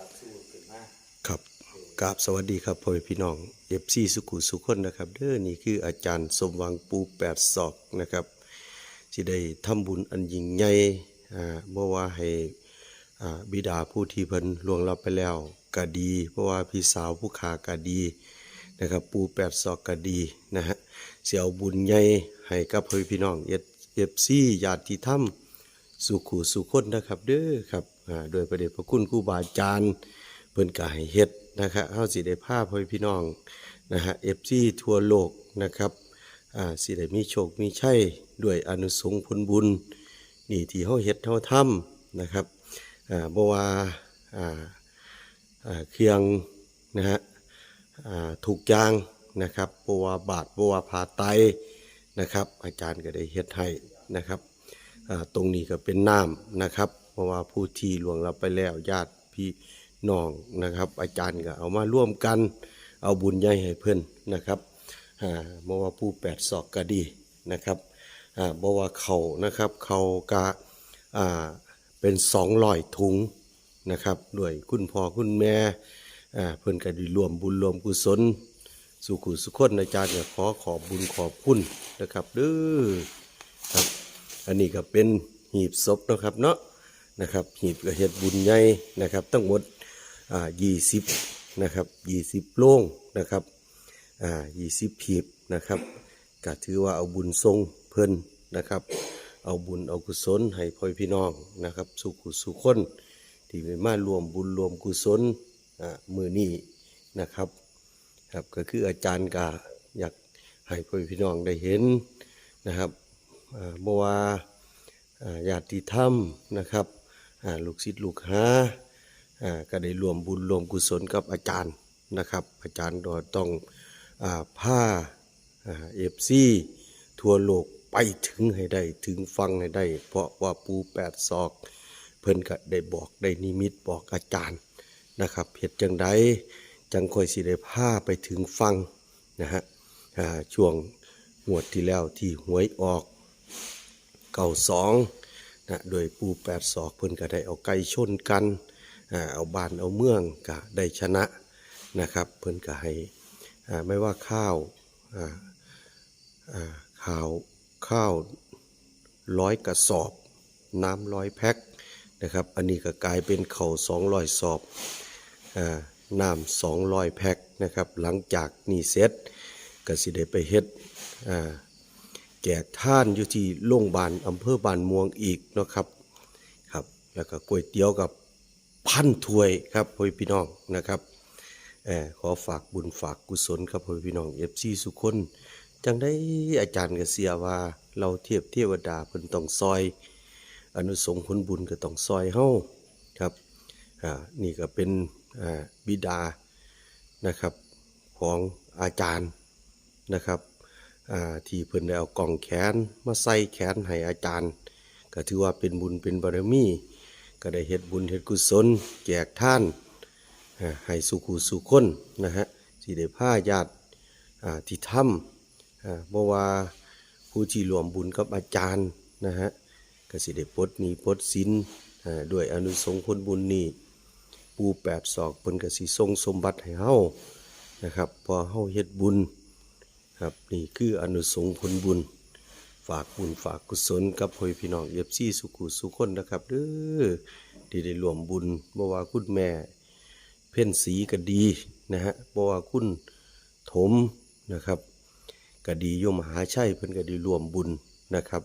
สับสู้ขึ้นมาครับกราบสวัสดีครับพ่อพี่น้องเอฟซีสุขุสุขคนนะครับเด้อนี่คืออาจารย์สมวังปูแปดศอกนะครับที่ได้ทำบุญอันยิ่งใหญ่อ่าบ่ว่าให้บิดาผู้ที่เพิ่นล่วงลับไปแล้วก็ดี เพราะว่าพี่สาวผู้ขาก็ดีนะครับปูแปดศอกก็ดีนะฮะเสียเอาบุญใหญ่ให้กับพ่อพี่น้องเอฟซีญาติธรรมสุขุสุขคนนะครับเด้อครับ โดยประเดชพระคุณครูบาอาจารย์เพิ่นก็ให้เฮ็ดนะครับเฮาสิได้พาพ่อพี่น้องนะฮะ FC ทั่วโลกนะครับอ่าสิได้มีโชคมีชัยด้วยอนุสงส์ผลบุญนี่ที่เฮาเฮ็ดเฮาทำนะครับอ่าบ่ว่าอ่าอ่าเครื่องนะฮะอ่าถูกย่างนะครับบ่ว่าบาดบ่ว่าผ่าไตนะครับ อาจารย์ก็ได้เฮ็ดให้นะครับตรงนี้ก็เป็นน้ำนะครับ ราะว่าผู้ที่ล่วงลับไปแล้วญาติพี่น้องนะครับ อาจารย์ก็เอามาร่วมกัน เอาบุญใหญ่ให้เพื่อนนะครับอ่าเพราะว่าผู้แปดศอกก็ดีนะครับอ่าเพราะว่าเขานะครับเขาก็อ่าเป็นสองร้อยถุงนะครับด้วยคุณพ่อคุณแม่อ่าเพื่อนก็ไดีรวมบุญรวมกุศลสุขุสุขคนอาจารย์ก็ขอขอบบุญขอบคุณนะครับเด้อครับ อันนี้ก็เป็นหีบศพนะครับเนาะ นะครับหีบก็เฮ็ดบุญใหญ่นะครับทั้งหมดอ่า20นะครับ20โล่งนะครับอ่า20หีบนะครับก็ถือว่าเอาบุญทรงเพิ่นนะครับเอาบุญเอากุศลให้พ่อพี่น้องนะครับ สุขุสุขคนที่ได้มารวมบุญรวมกุศลอ่ามือนี้นะครับครับก็คืออาจารย์ก็อยากให้พ่อพี่น้องได้เห็นนะครับอ่าบ่ว่าอ่าญาติธรรมนะครับ ลูกศิษย์ลูกหาก็ได้รวมบุญรวมกุศลกับอาจารย์นะครับ อาจารย์ก็ต้องอผ้าเอฟซีทั่วโลกไปถึงให้ได้ถึงฟังให้ได้ เพราะว่าปูแปดศอก เพิ่นก็ได้บอกได้นิมิตบอกอาจารย์นะครับเหตุจังใดจังคอยสิได้พาไปถึงฟังนะฮะช่วงงวดที่แล้วที่หวยออกเก่าสอง นะโดยปูแปดศอกเพิ่นก็ได้เอาไก่ชนกันเอาบ้านเอาเมืองก็ได้ชนะนะครับ เพิ่นก็ให้ไม่ว่าข้าวอ่าอ่าข้าวข้าวร้อยกระสอบ น้ำร้อยแพ็คนะครับ อันนี้ก็กลายเป็นเข่าสองร้อยสอบอน้ำสองร้อยแพ็คนะครับ หลังจากนี่เสร็จก็สิได้ไปเฮ็ดอ่า แจกท่านอยู่ที่โรงพยาบาลอำเภอบานม่วงอีกเนาะครับครับ แล้วก็ก๋วยเตี๋ยวกับพันถ้วยครับพ่อพี่น้องนะครับเออขอฝากบุญฝากกุศลครับพ่อพี่น้องเอฟซีสุขคนจังได้อาจารย์กเสียว่า เราเทียบเทวดาเพิ่นต้องซอย อนุสงส์ผลบุญก็ต้องซอยเฮ้าครับอ่านี่ก็เป็นอ่าบิดานะครับของอาจารย์นะครับ ที่เพิ่นได้เอากล่องแขนมาใส่แขนให้อาจารย์ ก็ถือว่าเป็นบุญเป็นบารมี ก็ได้เฮ็ดบุญเฮ็ดกุศล แจกท่านให้สุขุสุขคนนะฮะสิได้พาญาติที่ถ้ำอ่าเพราะว่าผู้ที่รวมบุญกับอาจารย์นะฮะก็สิได้ปดนี้ปดสินด้วยอนุสงส์ผลบุญนี้ปูแปดศอกเพิ่นก็สิทรงสมบัติให้เฮานะครับพอเฮาเฮ็ดบุญ ครับนี่คืออนุสงส์ผลบุญ ฝากบุญฝากกุศลกับพ่อพี่น้องเอฟซีสุขุสุคนนะครับเด้อที่ได้รวมบุญบ่ว่าคุณแม่ เพ่นสีก็ดีนะฮะบ่ว่าคุณถมนะครับก็ดีโยมหาชัยเพิ่นก็ด้รวมบุญนะครับ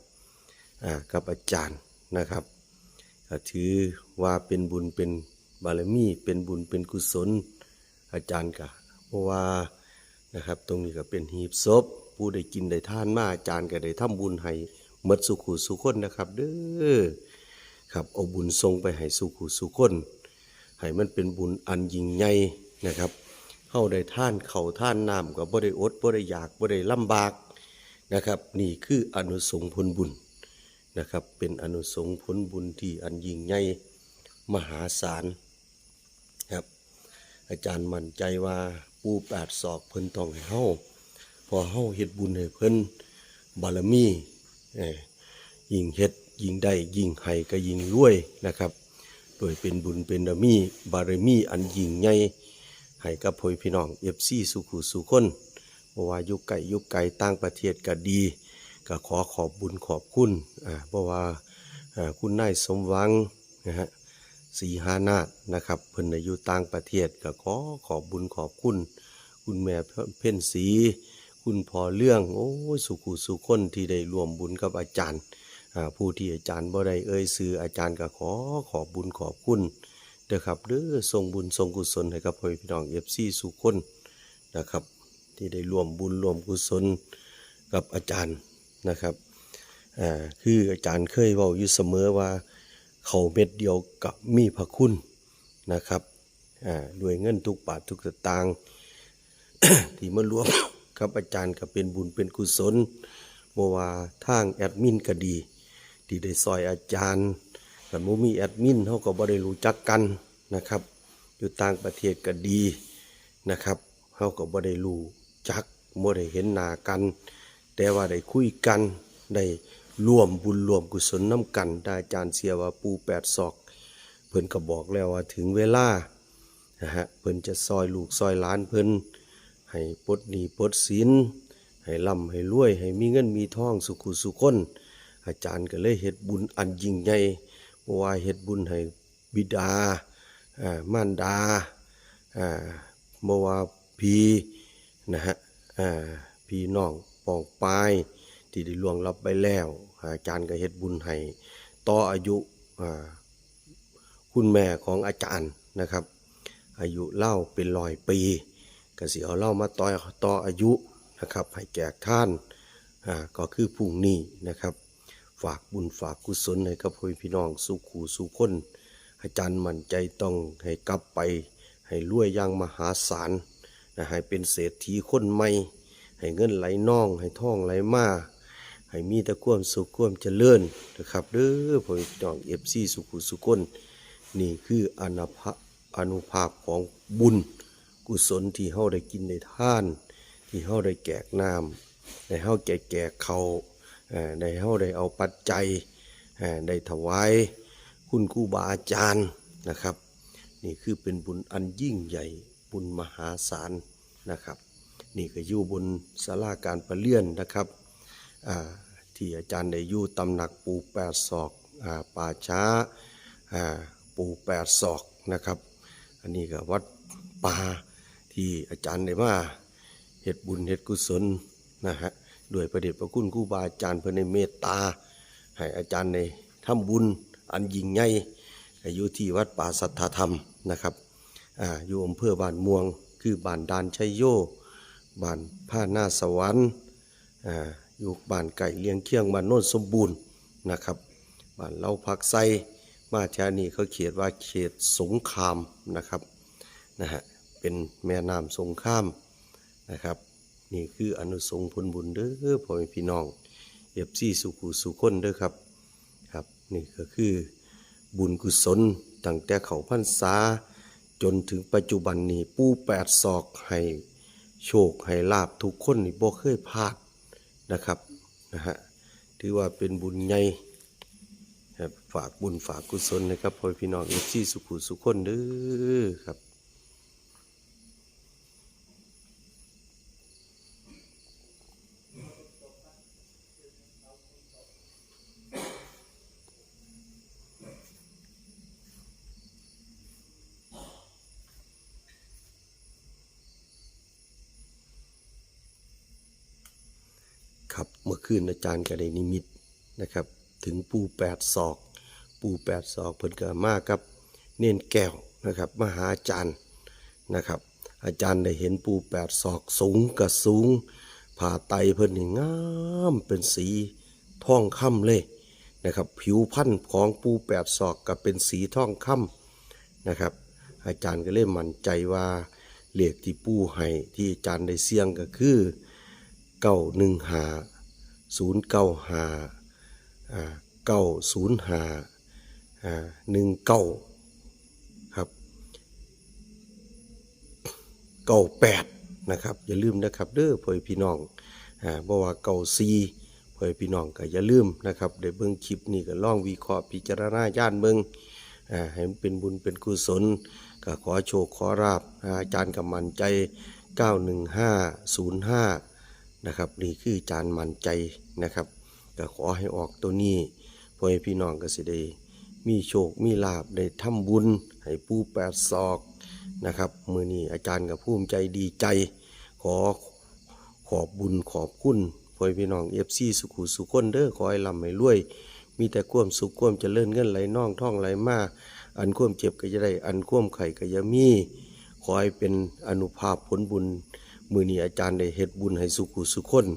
อ่ากับอาจารย์นะครับถือว่าเป็นบุญเป็นบารมีเป็นบุญเป็นกุศล อาจารย์ก็เพราะว่า นะครับ ตรงนี้ก็เป็นหีบศพผู้ได้กินได้ทานมาอาจารย์ก็ได้ทำบุญให้หมดสุขุสุขคนนะครับ เด้อครับเอาบุญทรงไปให้สุขุสุขคนให้มันเป็นบุญอันยิ่งใหญ่นะครับเฮาได้ท่านเข่าท่านน้ำก็บ่ได้อดบ่ได้อยากบ่ได้ลำบากนะครับ นี่คืออนุสงผลบุญนะครับ เป็นอนุสงผลบุญที่อันยิ่งใหญ่มหาศาล อาจารย์มั่นใจว่าปูแปดศอกเพิ่นต้องให้เฮาพอเฮาเฮ็ดบุญให้เพิ่นบารมีอยิ่งเฮ็ดยิ่งได้ยิ่งให้ก็ยิ่งรวยนะครับ โดยเป็นบุญเป็นบารมีบารมีอันยิ่งใหญ่ให้กับพ่อพี่น้องเอฟซีสุขุสุคนบ่ว่ายุคไก่ยุคไก่ต่างประเทศก็ดี ก็ขอขอบบุญขอบคุณอ่าเพราะว่าอ่าคุณนายสมหวังนะฮะ สีหานาถนะครับ เพิ่นอายุต่างประเทศก็ขอขอบบุญขอบคุณ คุณแม่เพ่นสี คุณพอเรื่อง โอ้สุขุสุคนที่ได้ร่วมบุญกับอาจารย์ ผู้ที่อาจารย์บ่ได้เอ่ยซื้ออาจารย์ก็ขอขอบบุญขอบคุณเด้อครับเด้อส่งบุญส่งกุศลให้กับพ่อพี่น้องเอฟซีสุคนนะครับ ที่ได้ร่วมบุญร่วมกุศลกับอาจารย์นะครับคืออาจารย์เคยเว้าอยู่เสมอว่า เขาเม็ดเดียวกับมีพระคุณนะครับด้วยเงินทุกบาททุกสตางค์ที่มารวมกับอาจารย์ก็เป็นบุญเป็นกุศลบ่ว่าทางแอดมินก็ดี ที่ได้ซอยอาจารย์กันบ่มีแอดมินเขาก็บ่ได้รู้จักกันนะครับ อยู่ต่างประเทศก็ดีนะครับเขาก็บ่ได้รู้จักบ่ได้เห็นหน้ากัน แต่ว่าได้คุยกันได้ ร่วมบุญร่วมกุศลน้ำกันได้อาจารย์เสียว่าปูแปดศอก เพิ่นก็บอกแล้วว่าถึงเวลานะฮะเพิ่นจะซอยลูกซอยหลานเพิ่นให้ปดหนีปดสินให้ร่ำให้รวย ให้มีเงินมีทองสุขุสุขคนอาจารย์ก็เลยเฮ็ดบุญอันยิ่งใหญ่บ่ว่าเฮ็ดบุญให้บิดาอ่ามารดาอ่าบ่ว่าพี่นะฮะอ่าพี่น้องปองปาย ที่ได้ล่วงลับไปแล้ว อาจารย์ก็เฮ็ดบุญให้ต่ออายุคุณแม่ของอาจารย์นะครับ อายุเล่าเป็นร้อยปีก็สิเอาเล่ามาต่อต่ออายุนะครับให้แก่ท่านก็คือพรุ่งนี้นะครับ ฝากบุญฝากกุศลให้กับพ่อพี่น้องสุขูสุคน อาจารย์มั่นใจต้องให้กลับไป ให้รวยอย่างมหาศาลนะให้เป็นเศรษฐีคนใหม่ ให้เงินไหลน่อง ให้ท่องไหลมา ให้มีแต่ความสุขความเจริญนะครับเด้อพ่อจ่องเอฟซีสุขุสุคนนี่คืออนาภาอนุภาพของบุญ กุศลที่เฮาได้กินในท่าน ที่เฮาได้แกกน้ำได้เฮาแกกแกกเขาได้เฮาได้เอาปัจจัยได้ถวายคุณครูบาอาจารย์นะครับ นี่คือเป็นบุญอันยิ่งใหญ่บุญมหาศาลนะครับ นี่ก็อยู่บนศาลาการประเลื่อนนะครับอ่า ที่อาจารย์ได้อยู่ตำหนักปูแปดศอกอป่าช้าปูแปดศอกนะครับ อันนี้ก็วัดป่าที่อาจารย์ได้มาเฮ็ดบุญเฮ็ดกุศลนะฮะด้วยประเดชพระคุณครูบาอาจารย์เพื่อในเมตตาให้อาจารย์ในทำบุญอันยิ่งใหญ่อยู่ที่วัดป่าสัทธธรรมนะครับออยู่อำเภอบ้านม่วง คือบ้านดานชัยโยบ้านผ้าหน้าสวรรค์ อยู่บ้านไก่เลี้ยงเคียงบ้านโน้นสมบูรณ์นะครับบ้านเล่าพักไซมาแถวนี้เขาเขียนว่าเขตสงครามนะครับนะฮะเป็นแม่น้ำสงครามนะครับ นี่คืออนุสงส์ผลบุญเด้อพ่อแม่พี่น้องเอฟซีสุขุสุขคนเด้อครับครับนี่ก็คือบุญกุศลตั้งแต่เขาพรรษาจนถึงปัจจุบันนี้ปูแปดศอกให้โชคให้ลาบทุกคนนี่บ่เคยพลาด นะครับนะฮะถือว่าเป็นบุญใหญ่ครับฝากบุญฝากกุศลนะครับพ่อพี่น้องเอฟซีสุขุสุขคนเด้อครับ ครับเมื่อคืนอาจารย์ก็ได้นิมิตนะครับ ถึงปูแปดศอก ปูแปดศอกเพิ่นก็มากับ เน่นแก้วนะครับมหาอาจารย์นะครับ อาจารย์ได้เห็นปูแปดศอกสูงกับสูง ผ่าไตเพิ่นนี่งามเป็นสีทองคำเลยนะครับผิวพันธุ์ของปูแปดศอกก็เป็นสีทองคำนะครับ อาจารย์ก็เลยมั่นใจว่าเหลขที่ปูให้ที่อาจารย์ได้เสี่ยงก็คือเก้าหนึ่งหา ศูนย์เก้าหาเก้าศูนย์หาหนึ่งเก้าครับเก้าแปดนะครับอย่าลืมนะครับเด้อพ่อพี่น้องอ่าบ่ว่าเก้าซีพ่อพี่น้องก็อย่าลืมนะครับได้เบิ่งคลิปนี้ก็ลองวิเคราะห์พิจารณาญาณเบิ่งอ่าให้มันเป็นบุญเป็นกุศลก็ขอโชคขอราบอาจารย์กำมันใจ 91505 นะครับ นี่คือจารย์มันใจนะครับก็ขอให้ออกตัวนี้พ่อให้พี่น้องก็สิได้มีโชค มีลาบได้ทำบุญ ให้ปูแปดศอกนะครับ มือนี้อาจารย์กับภูมิใจดีใจ ขอขอบบุญขอบคุณพ่อพี่น้องเอฟซีสุขุสุขคนเด้อขอให้ร่ำให้รวย มีแต่ความสุขความเจริญเงินไหลน่องท่องไหลมาอันความเจ็บก็จะได้ อันความไข่ก็จะมี ขอให้เป็นอนุภาพผลบุญ มือนี้อาจารย์ได้เฮ็ดบุญให้สุขุสุขคน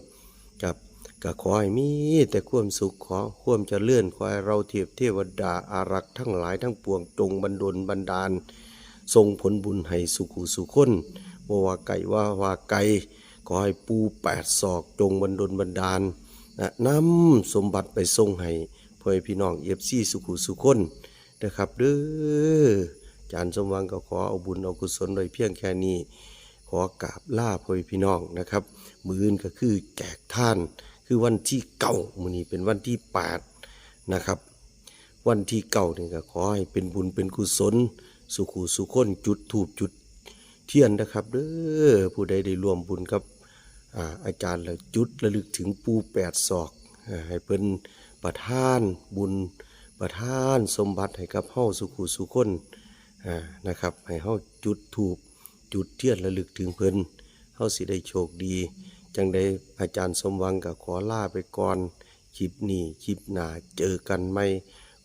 กับก็ขอให้มีแต่ความสุขขอความเจริญขอให้เราเทียบเทวดาอารักษ์ทั้งหลายทั้งปวงจงบันดลบันดาลทรงผลบุญให้สุขุสุขคนบ่ว่าไก่ว่าว่าไก่ขอให้ปูแปดศอกจงบันดลบันดาลนะนำสมบัติไปทรงให้พ่อพี่น้องเอฟซีสุขุสุขคนนะครับเด้ออาจารย์สมหวังก็ขอเอาบุญเอากุศลโดยเพียงแค่นี้ ขอกราบล่าพ่อพี่น้องนะครับ มืออื่นก็คือแจกท่าน คือวันที่เก้ามือนี้เป็นวันที่แปดนะครับ วันที่เก้านี่ก็ขอให้เป็นบุญเป็นกุศล สุขูสุขนจุดถูบจุดเทียนนะครับเด้อผู้ใดได้ร่วมบุญกับอาอาจารย์แล้วจุดระลึกถึงปูแปดศอกอให้เป็นประทานบุญประทานสมบัติให้กับเฮาสุขูสุขนนะครับให้เฮาจุดถูบ จุดเทียนระลึกถึงเพิ่นเฮาสิได้โชคดี จังได้อาจารย์สมหวังกับขอลาไปก่อนคลิปนี้คลิปหน้าเจอกันไหม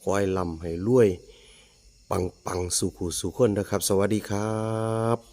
ขอให้ลำให้รวย ปังปังสุขุสุขคนนะครับ สวัสดีครับ